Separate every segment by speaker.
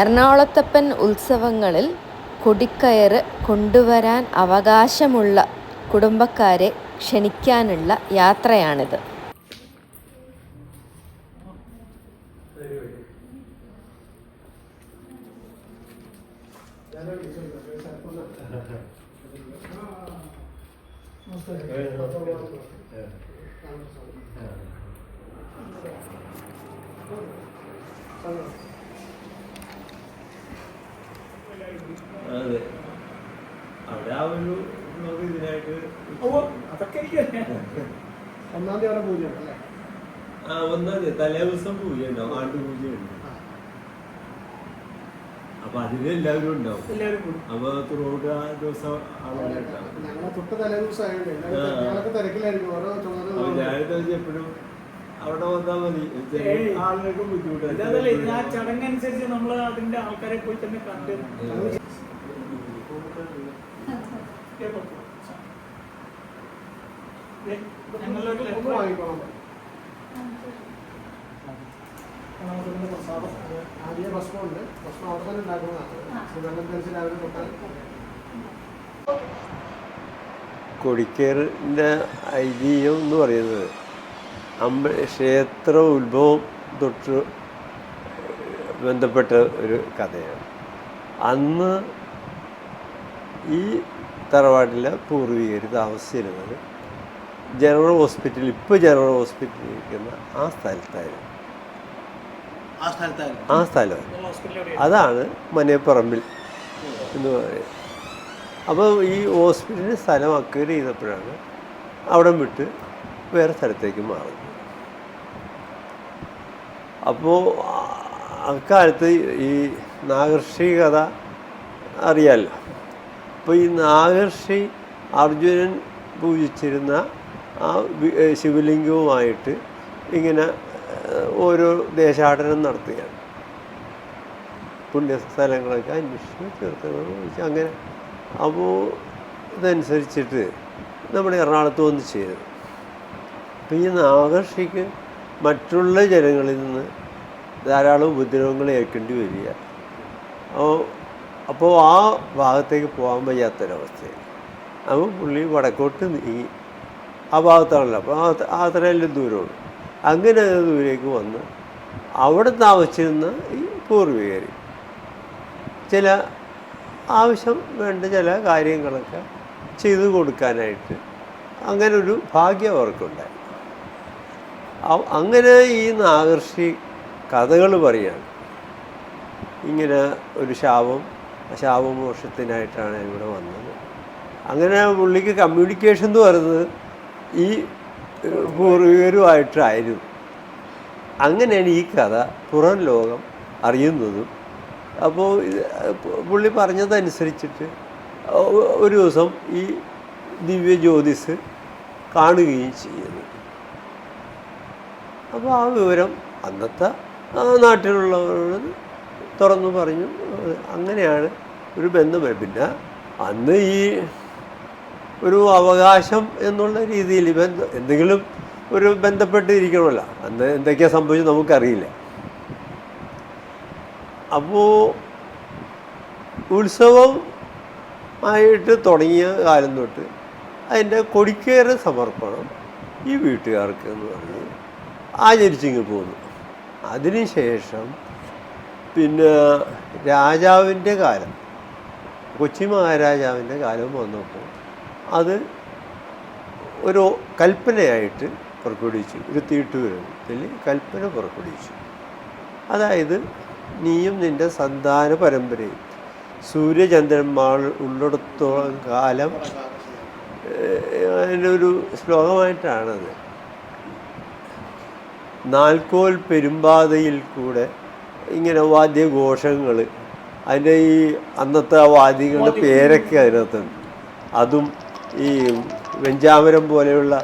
Speaker 1: എറണാകുളത്തപ്പൻ ഉത്സവങ്ങളിൽ കൊടിക്കയറ് കൊണ്ടുവരാൻ അവകാശമുള്ള കുടുംബക്കാരെ ക്ഷണിക്കാനുള്ള യാത്രയാണിത്.
Speaker 2: അതെ. അവിടെ ആ ഒരു ഇതിനായിട്ട്
Speaker 3: അതൊക്കെ
Speaker 4: ഒന്നാം തീയതി അവിടെ പൂജയുണ്ട് അല്ലേ
Speaker 2: ആ ഒന്നാം തീയതി. തലേ ദിവസം പൂജ ഉണ്ടാവും ആണ്ട് പൂജയുണ്ട്. അപ്പൊ അതിന് എല്ലാവരും ഉണ്ടാവും. അപ്പൊ ത്രൂട്ട് ആ ദിവസം
Speaker 4: തൊട്ട് തലേ ദിവസം ആയതുകൊണ്ട് തിരക്കിലായിരിക്കും.
Speaker 2: എപ്പോഴും അവിടെ വന്നാൽ മതി. ആളുകൾക്കും
Speaker 3: ബുദ്ധിമുട്ടാണ് ആ ചടങ്ങനുസരിച്ച് നമ്മൾ അതിന്റെ ആൾക്കാരെ പോയി തന്നെ കണ്ട് പ്രസാദം
Speaker 4: ആദ്യ അവിടെ തന്നെ ഉണ്ടാക്കുന്നതാണ് വെള്ളം തെളിച്ച് രാവിലെ തൊട്ടാൽ
Speaker 2: കൊടിക്കേറിന്റെ ഐതിഹ്യം എന്ന് പറയുന്നത് അമ്പ ക്ഷേത്ര ഉത്ഭവം തൊട്ട് ബന്ധപ്പെട്ട ഒരു കഥയാണ്. അന്ന് ഈ തറവാട്ടിലെ പൂർവികർ താമസിച്ചിരുന്നത് ജനറൽ ഹോസ്പിറ്റൽ ഇപ്പോൾ ജനറൽ ഹോസ്പിറ്റലിൽ ഇരിക്കുന്ന ആ സ്ഥലത്തായിരുന്നു.
Speaker 3: ആ സ്ഥലത്തായിരുന്നു.
Speaker 2: ആ സ്ഥലം അതാണ് മനേപ്പറമ്പിൽ എന്ന് പറയുന്നത്. അപ്പോൾ ഈ ഹോസ്പിറ്റലിന് സ്ഥലം അക്വയർ ചെയ്തപ്പോഴാണ് അവിടെ വിട്ട് വേറെ സ്ഥലത്തേക്ക് മാറി. അപ്പോൾ അക്കാലത്ത് ഈ നാഗർഷി കഥ അറിയാമല്ലോ അപ്പോൾ ഈ നാഗർഷി അർജുനൻ പൂജിച്ചിരുന്ന ആ ശിവലിംഗവുമായിട്ട് ഇങ്ങനെ ഓരോ ദേശാടനം നടത്തുകയാണ് പുണ്യസ്ഥലങ്ങളൊക്കെ അന്വേഷിച്ച് തീർത്ഥങ്ങൾ അങ്ങനെ. അപ്പോൾ ഇതനുസരിച്ചിട്ട് നമ്മുടെ എറണാകുളത്ത് വന്ന് ചെയ്തു അപ്പോൾ ഈ നാഗർഷിക്ക് മറ്റുള്ള ജനങ്ങളിൽ നിന്ന് ധാരാളം ഉപദ്രവങ്ങൾ ഏൽക്കേണ്ടി വരിക. അപ്പോൾ ആ ഭാഗത്തേക്ക് പോകാൻ വയ്യാത്തൊരവസ്ഥയാണ് അപ്പോൾ പുള്ളി വടക്കോട്ട് നീങ്ങി. ആ ഭാഗത്താണല്ലോ. അപ്പോൾ ആ അത്രയല്ലേ ദൂരമുള്ളൂ. അങ്ങനെ ദൂരേക്ക് വന്ന് അവിടെ താമസിച്ചിരുന്ന ഈ പൂർവികർ ചില ആവശ്യം വേണ്ട ചില കാര്യങ്ങളൊക്കെ ചെയ്തു കൊടുക്കാനായിട്ട് അങ്ങനെ ഒരു ഭാഗ്യം അവർക്കുണ്ടായി. അങ്ങനെ ഈ നാഗർഷി കഥകൾ പറയാണ് ഇങ്ങനെ ഒരു ശാപം ശാപമോക്ഷത്തിനായിട്ടാണ് ഇവിടെ വന്നത്. അങ്ങനെ പുള്ളിക്ക് കമ്മ്യൂണിക്കേഷൻ എന്ന് പറയുന്നത് ഈ പൂർവികരുമായിട്ടായിരുന്നു. അങ്ങനെയാണ് ഈ കഥ പുറം ലോകം അറിയുന്നതും. അപ്പോൾ പുള്ളി പറഞ്ഞതനുസരിച്ചിട്ട് ഒരു ദിവസം ഈ ദിവ്യ ജ്യോതിസ് കാണുകയും ചെയ്യുന്നു. അപ്പോൾ ആ വിവരം അന്നത്തെ നാട്ടിലുള്ളവരോട് തുറന്നു പറഞ്ഞു. അങ്ങനെയാണ് ഒരു ബന്ധം. പിന്നെ അന്ന് ഈ ഒരു അവകാശം എന്നുള്ള രീതിയിൽ ബന്ധം എന്തെങ്കിലും ഒരു ബന്ധപ്പെട്ടിരിക്കണമല്ലോ. അന്ന് എന്തൊക്കെയാണ് സംഭവിച്ചത് നമുക്കറിയില്ല. അപ്പോൾ ഉത്സവം ആയിട്ട് തുടങ്ങിയ കാലം തൊട്ട് അതിന്റെ കൊടിക്കേറ് സമർപ്പണം ഈ വീട്ടുകാർക്ക് എന്ന് പറഞ്ഞ് ആചരിച്ചിങ്ങ് പോന്നു. അതിനുശേഷം പിന്നെ രാജാവിന്റെ കാലം കൊച്ചി മഹാരാജാവിന്റെ കാലം വന്നപ്പോൾ അത് ഒരു കൽപ്പനയായിട്ട് പുറപ്പെടുവിച്ചു. ഒരു തീട്ടുവരത്തിൽ കൽപ്പന പുറപ്പെടുവിച്ചു. അതായത് നീയും നിന്റെ സന്താന പരമ്പരയും സൂര്യചന്ദ്രന്മാർ ഉള്ളിടത്തോളം കാലം അതിന്റെ ഒരു ശ്ലോകമായിട്ടാണത്. നാൽക്കോൽ പെരുമ്പാതയിൽ കൂടെ ഇങ്ങനെ വാദ്യഘോഷങ്ങൾ അതിന്റെ ഈ അന്നത്തെ ആ വാദ്യങ്ങളുടെ പേരൊക്കെ അതിനകത്തുണ്ട് അതും ഈ വെഞ്ചാമരം പോലെയുള്ള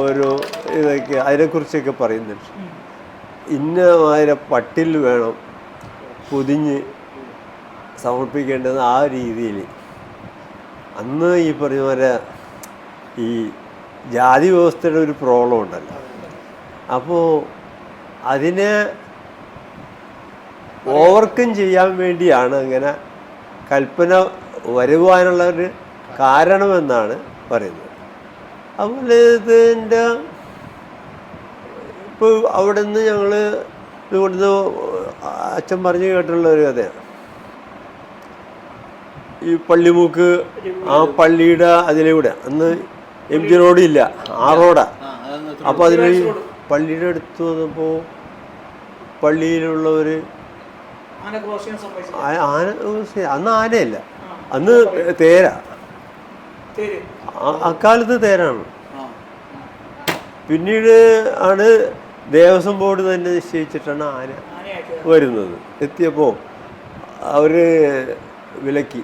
Speaker 2: ഒരു ഇതൊക്കെ അതിനെക്കുറിച്ചൊക്കെ പറയുന്നുണ്ട്. ഇന്ന മാതിരി പട്ടിൽ വേണം പൊതിഞ്ഞ് സമർപ്പിക്കേണ്ടത് ആ രീതിയിൽ. അന്ന് ഈ പറഞ്ഞ പോലെ ഈ ജാതി വ്യവസ്ഥയുടെ ഒരു പ്രോബ്ലം ഉണ്ടല്ലോ അപ്പോൾ അതിനെ ഓവർകം ചെയ്യാൻ വേണ്ടിയാണ് അങ്ങനെ കൽപ്പന വരുവാനുള്ള ഒരു കാരണമെന്നാണ് പറയുന്നത്. അതുപോലെ ഇതിന്റെ ഇപ്പോൾ അവിടെ നിന്ന് ഞങ്ങൾ ഇവിടുന്ന് അച്ഛൻ പറഞ്ഞു കേട്ടുള്ള ഒരു കഥയാണ്. ഈ പള്ളിമുക്ക് ആ പള്ളിയുടെ അതിലൂടെ അന്ന് എം ജി റോഡില്ല ആ റോഡാ.
Speaker 3: ആ അതൊന്ന്
Speaker 2: അപ്പോൾ അതിൽ പള്ളിയുടെ അടുത്ത് വന്നപ്പോൾ പള്ളിയിലുള്ളവർ
Speaker 3: ആന
Speaker 2: അന്ന് ആനയല്ല. അന്ന് തേര. അക്കാലത്ത് തേരാണ്. പിന്നീട് ആണ് ദേവസ്വം ബോർഡ് തന്നെ നിശ്ചയിച്ചിട്ടാണ് ആന വരുന്നത്. എത്തിയപ്പോൾ അവർ വിലക്കി.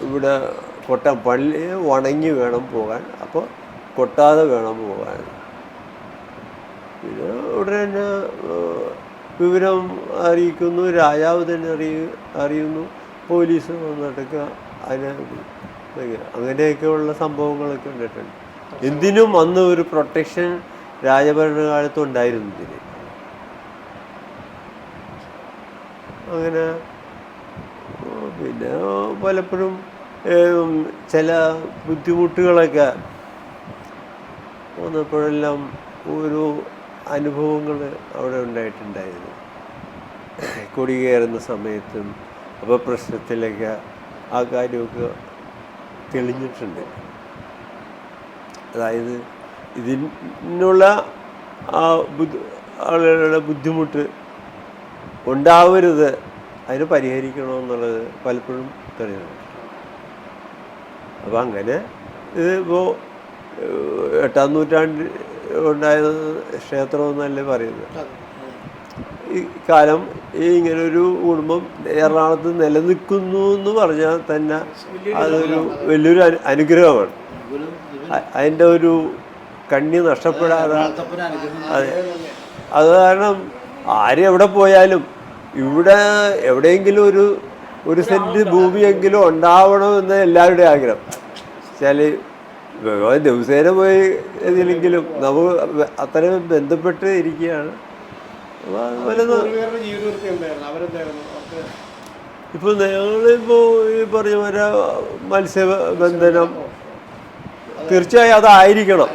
Speaker 2: ഇവിടെ കൊട്ട പള്ളി വണങ്ങി വേണം പോകാൻ. അപ്പോൾ കൊട്ടാതെ വേണം പോകാൻ. പിന്നെ ഉടനെ തന്നെ വിവരം അറിയിക്കുന്നു രാജാവ് തന്നെ അറിയ അറിയുന്നു പോലീസ് വന്നിട്ടൊക്കെ അതിനെ അങ്ങനെയൊക്കെയുള്ള സംഭവങ്ങളൊക്കെ ഉണ്ടായിട്ടുണ്ട് എന്തിനും അന്ന് ഒരു പ്രൊട്ടക്ഷൻ രാജഭരണകാലത്ത് ഉണ്ടായിരുന്നു ഇതിന് അങ്ങനെ പിന്നെ പലപ്പോഴും ചില ബുദ്ധിമുട്ടുകളൊക്കെ വന്നപ്പോഴെല്ലാം ഓരോ അനുഭവങ്ങൾ അവിടെ ഉണ്ടായിട്ടുണ്ടായിരുന്നു. കൊടി കയറുന്ന സമയത്തും അപ്പോൾ പ്രശ്നത്തിലേക്ക് ആ കാര്യമൊക്കെ തെളിഞ്ഞിട്ടുണ്ട്. അതായത് ഇതിനുള്ള ആ ബുദ്ധി ആളുകളുടെ ബുദ്ധിമുട്ട് ഉണ്ടാവരുത് അതിന് പരിഹരിക്കണമെന്നുള്ളത് പലപ്പോഴും തെളിഞ്ഞിട്ടുണ്ട്. അപ്പോൾ അങ്ങനെ ഇത് ഇപ്പോൾ എട്ടാം നൂറ്റാണ്ടിൽ ഉണ്ടായ ക്ഷേത്രമെന്നല്ലേ പറയുന്നത്? ഈ കാലം ഈ ഇങ്ങനൊരു കുടുംബം എറണാകുളത്ത് നിലനിൽക്കുന്നു എന്ന് പറഞ്ഞാൽ തന്നെ അതൊരു വലിയൊരു അനു- അനുഗ്രഹമാണ്. അതിന്റെ ഒരു കണ്ണി നഷ്ടപ്പെടാതെ അതെ. അത് കാരണം ആര് എവിടെ പോയാലും ഇവിടെ എവിടെയെങ്കിലും ഒരു ഒരു സെന്റ് ഭൂമിയെങ്കിലും ഉണ്ടാവണമെന്ന് എല്ലാവരുടെയും ആഗ്രഹം. ഭഗവാൻ ദിവസേന പോയി ഇതിലെങ്കിലും നമുക്ക് അത്രയും ബന്ധപ്പെട്ട് ഇരിക്കുകയാണ്.
Speaker 4: ഇപ്പൊ ഞങ്ങളിപ്പോ
Speaker 2: ഇപ്പോൾ ഞങ്ങളിപ്പോൾ ഈ പറഞ്ഞ പോലെ മത്സ്യബന്ധനം തീർച്ചയായും അതായിരിക്കണം.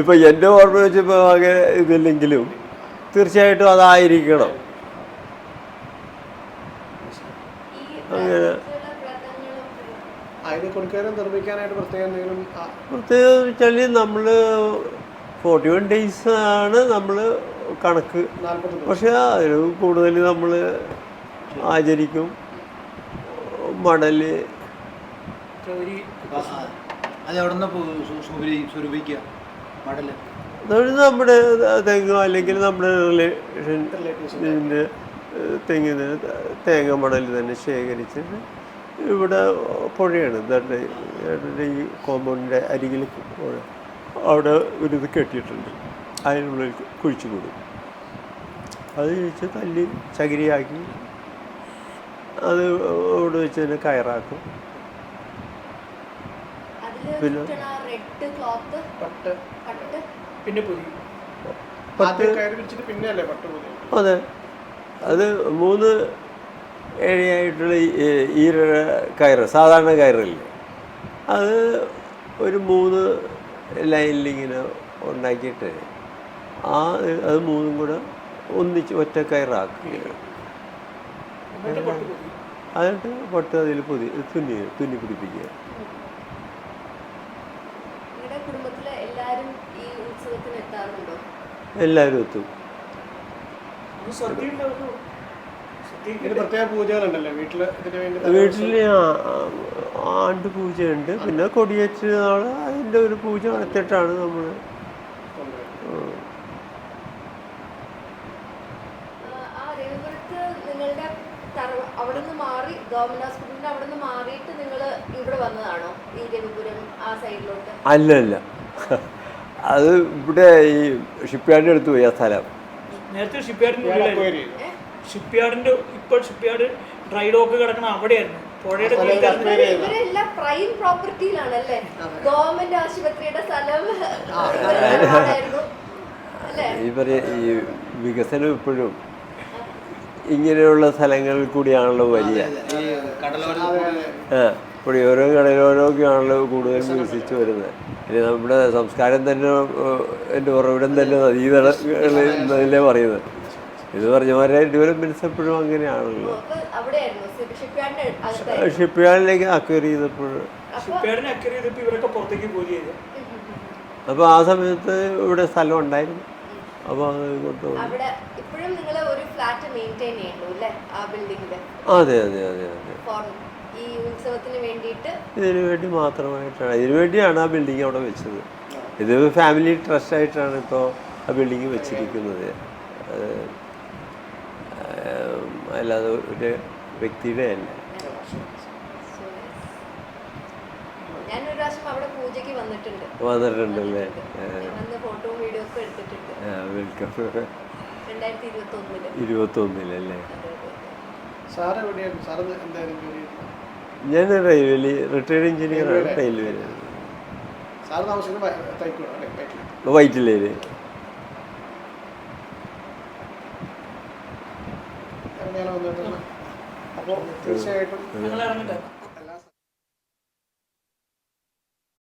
Speaker 2: ഇപ്പൊ എന്റെ ഓർമ്മ വെച്ചപ്പോൾ അങ്ങനെ ഇതില്ലെങ്കിലും തീർച്ചയായിട്ടും അതായിരിക്കണം. അങ്ങനെ.
Speaker 4: അതിന് കൊടുക്കാനും നിർമ്മിക്കാനായിട്ട് പ്രത്യേകം എന്തെങ്കിലും പ്രത്യേകത
Speaker 2: പ്രത്യേകം വെച്ചാൽ നമ്മൾ ഫോർട്ടി വൺ ഡേയ്സ് ആണ് നമ്മൾ കണക്ക്. പക്ഷെ അതിൽ കൂടുതൽ നമ്മൾ ആചരിക്കും.
Speaker 3: മടൽ
Speaker 2: അതായത് നമ്മുടെ തെങ്ങ് അല്ലെങ്കിൽ നമ്മുടെ റിലേഷൻ ഇതിന്റെ തെങ്ങിന് തേങ്ങ മണൽ തന്നെ ശേഖരിച്ചിട്ട് ഇവിടെ പുഴയാണ്. ഇതാണ്ട് ഏതാണ്ട് ഈ കോമ്പൗണ്ടിന്റെ അരികിൽ പുഴ. അവിടെ ഒരു ഇത് കെട്ടിയിട്ടുണ്ട് അതിനുള്ളിൽ കുഴിച്ചു കൂടും. അത് കഴിച്ച് തല്ലി ചകിരിയാക്കി അത് അവിടെ വെച്ച് തന്നെ കയറാക്കും. പിന്നെ അതെ. അത് മൂന്ന് ഏഴയായിട്ടുള്ള ഈ- കയറ് സാധാരണ കയറില്ലേ? അത് ഒരു മൂന്ന് ലൈനിലിങ്ങനെ ഉണ്ടാക്കിയിട്ട് ആ അത് മൂന്നും കൂടെ ഒന്നിച്ച് ഒറ്റ കയറാക്കുകയാണ്
Speaker 3: എന്നിട്ട് പട്ട്
Speaker 2: അതിൽ പുതി തുന്നി തുന്നി പിടിപ്പിക്കുക.
Speaker 1: നിങ്ങളുടെ കുടുംബത്തിലെ എല്ലാരും ഈ ഉത്സവത്തിന് എത്താറുണ്ടോ?
Speaker 2: എല്ലാവരും എത്തും. വീട്ടിൽ ആണ്ട് പൂജയുണ്ട്. പിന്നെ കൊടിയേറ്റ് നാൾ അതിന്റെ ഒരു പൂജ നടത്തിയിട്ടാണ് നമ്മൾ
Speaker 4: കൊണ്ടുവരുന്നത്.
Speaker 1: ആ നിങ്ങളുടെ തറവ മാറി ഗവൺമെന്റ് ഹോസ്പിറ്റലിന്റെ അവിടെ മാറിയിട്ട് നിങ്ങൾ ഇവിടെ വന്നതാണോ ഈ രവിപുരം ആ സൈഡിലോട്ട്?
Speaker 2: അല്ല അല്ല. അത് ഇവിടെ ഈ ഷിപ്പ്യാർഡിന്റെ അടുത്ത് പോയി ആ സ്ഥലം.
Speaker 3: നേരത്തെ ഷിപ്പ്യാർഡിന്റെ ഇപ്പോൾ ഷിപ്പ്യാർഡ് ഡ്രൈ ഡോക്ക് കിടക്കണ അവിടെയായിരുന്നു. പുഴയുടെ.
Speaker 1: ഇവരെല്ലാം പ്രൈം പ്രോപ്പർട്ടിയിലാണല്ലേ ഗവൺമെന്റ് ആശുപത്രിയുടെ സ്ഥലം.
Speaker 2: ഈ വികസനം ഇപ്പോഴും ഇങ്ങനെയുള്ള സ്ഥലങ്ങളിൽ കൂടിയാണല്ലോ
Speaker 5: വലിയ. ഓരോ
Speaker 4: അതെ.
Speaker 2: ആ പുഴയോരവും കടലോരമൊക്കെയാണല്ലോ കൂടുതൽ വികസിച്ചു വരുന്നത്. ഇനി നമ്മുടെ സംസ്കാരം തന്നെ എന്റെ ഉറവിടം തന്നെ നദീതടങ്ങളിലെ പറയുന്നത്. ഇത് പറഞ്ഞ ഇരുവരും എപ്പോഴും അങ്ങനെയാണല്ലോ. ഷിപ്പ് യാർഡിലേക്ക് അക്വയർ ചെയ്തപ്പോഴും
Speaker 1: അപ്പൊ
Speaker 3: അക്വയർ ചെയ്തപ്പോൾ. ഇവരൊക്കെ പുറത്തേക്ക് പോയി ചെയ്ത്.
Speaker 2: അപ്പോൾ ആ സമയത്ത് ഇവിടെ സ്ഥലം ഉണ്ടായിരുന്നു. അപ്പോൾ അത്
Speaker 1: ബിൽഡിങ്ങിൽ
Speaker 2: അതെ അതെ അതെ അതെ.
Speaker 1: ഫോർ ഈ ഉത്സവത്തിന് വേണ്ടിയിട്ട്?
Speaker 2: ഇതിനു വേണ്ടി മാത്രമായിട്ടാണ്. ഇതിനു വേണ്ടിയാണ് ആ ബിൽഡിംഗ് അവിടെ വെച്ചത്. ഇത് ഫാമിലി ട്രസ്റ്റ് ആയിട്ടാണ് ഇപ്പോൾ ആ ബിൽഡിംഗ് വെച്ചിരിക്കുന്നത്. അല്ലാതെ ഒരു വ്യക്തിയുടെ അല്ല
Speaker 1: ഞാൻ ഒരു അവിടെ പൂജയ്ക്ക് വന്നിട്ടുണ്ട്.
Speaker 2: വന്നിട്ടുണ്ടല്ലേ? വെൽക്കം. ഇരുപത്തൊന്നിലല്ലേ? ഞാൻ റെയിൽവേലി റിട്ടയർഡ് എഞ്ചിനീയറാണ് റെയിൽവേയിൽ
Speaker 4: സാറ് അപ്പോൾ തീർച്ചയായിട്ടും
Speaker 3: ഞങ്ങൾ ഇറങ്ങട്ടെ